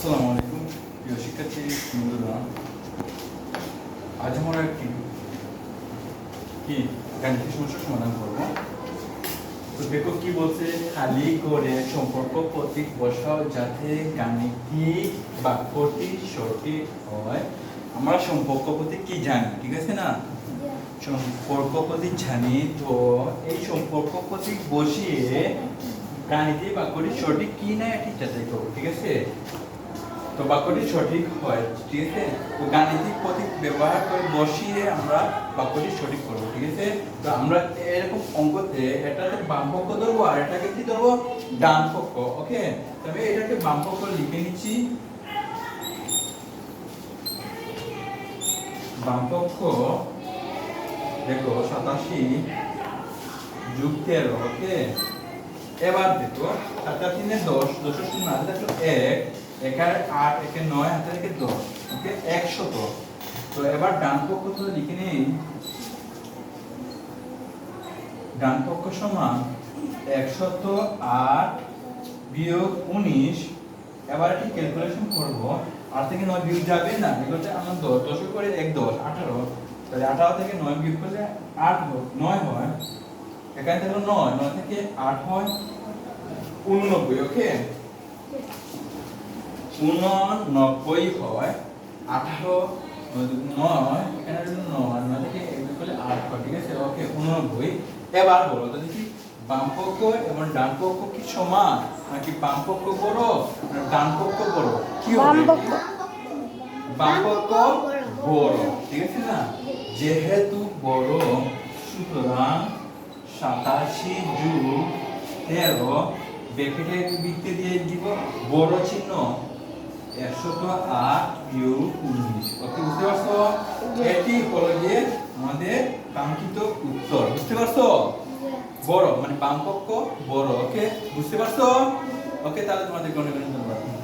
আসসালামু আলাইকুম। প্রিয় শিক্ষার্থী, বন্ধুরা, আজ আমরা একটি কি গাণিতিক সমস্যার সমাধান করব। তো দেখো কি বলছে? খালি করে সম্পর্ক প্রতীক বসাও যাতে গাণিতিক বাক্যটি সঠিক হয়। আমরা সম্পর্ক প্রতীক কি জানি, ঠিক আছে না? সম্পর্ক প্রতীক জানি, তো এই সম্পর্ক প্রতীক বসিয়ে গাণিতিক বাক্যটি সঠিক কি না, এটি যাচাই করব, ঠিক আছে? তো বাক্যটি সঠিক হয়, ঠিক আছে? তো গাণিতিক প্রতীক ব্যবহার করে বসিয়ে আমরা বাক্যটি সঠিক করব, ঠিক আছে? তো আমরা এরকম অঙ্কতে এটাতে বাম পক্ষ ধরবো আর এটাকে কি ধরবো? ডান পক্ষ, ওকে? তবে এটাকে বাম পক্ষ লিখে নিচ্ছি। বাম পক্ষ, দেখো, সাতাশি যুগ তেরো, ওকে? এবার দেখো তিনে দশ দশের শূন্য এক একার আট একে নয় হাতে থেকে দশ, ওকে? একশত তো এবার ডান পক্ষ তো লিখে নেই ডান পক্ষ সমান একশত আট বিয়োগ উনিশ। এবার এটি ক্যালকুলেশন করব। আট থেকে নয় বিয়োগ যাবে না এগুলোতে আমার দশ দশ করে এক দশ, আঠারো। তাহলে আঠারো থেকে নয় বিয়োগ করলে আট নয় হয়। এখানে থেকে নয় নয় থেকে আট হয় উননব্বই, ওকে? উননব্বই হয় আঠারো নয় এখানে নয় নয় থেকে এগুলো করলে আট হয় ঠিক আছে? ওকে উননব্বই। এবার বলো তো দেখি বাম পক্ষ এবং ডান পক্ষ কি সমান? নাকি বাম পক্ষ বড় না ডান পক্ষ বড়? কি হবে? বাম পক্ষ। বড় ঠিক আছে না? যেহেতু বড় সুতরাং সাতাশি যুগ তেরো ব্যাকেটে লিখতে দিয়ে দিব বড় চিহ্ন। একশত আট বিয়োগ উনিশ। ওকে, বুঝতে পারছ? এটি হলো যে আমাদের কাঙ্ক্ষিত উত্তর, বুঝতে পারছ? বড় মানে বামপক্ষ বড়, ওকে? বুঝতে পারছ? ওকে, তাহলে তোমাদের অনেক অনেক ধন্যবাদ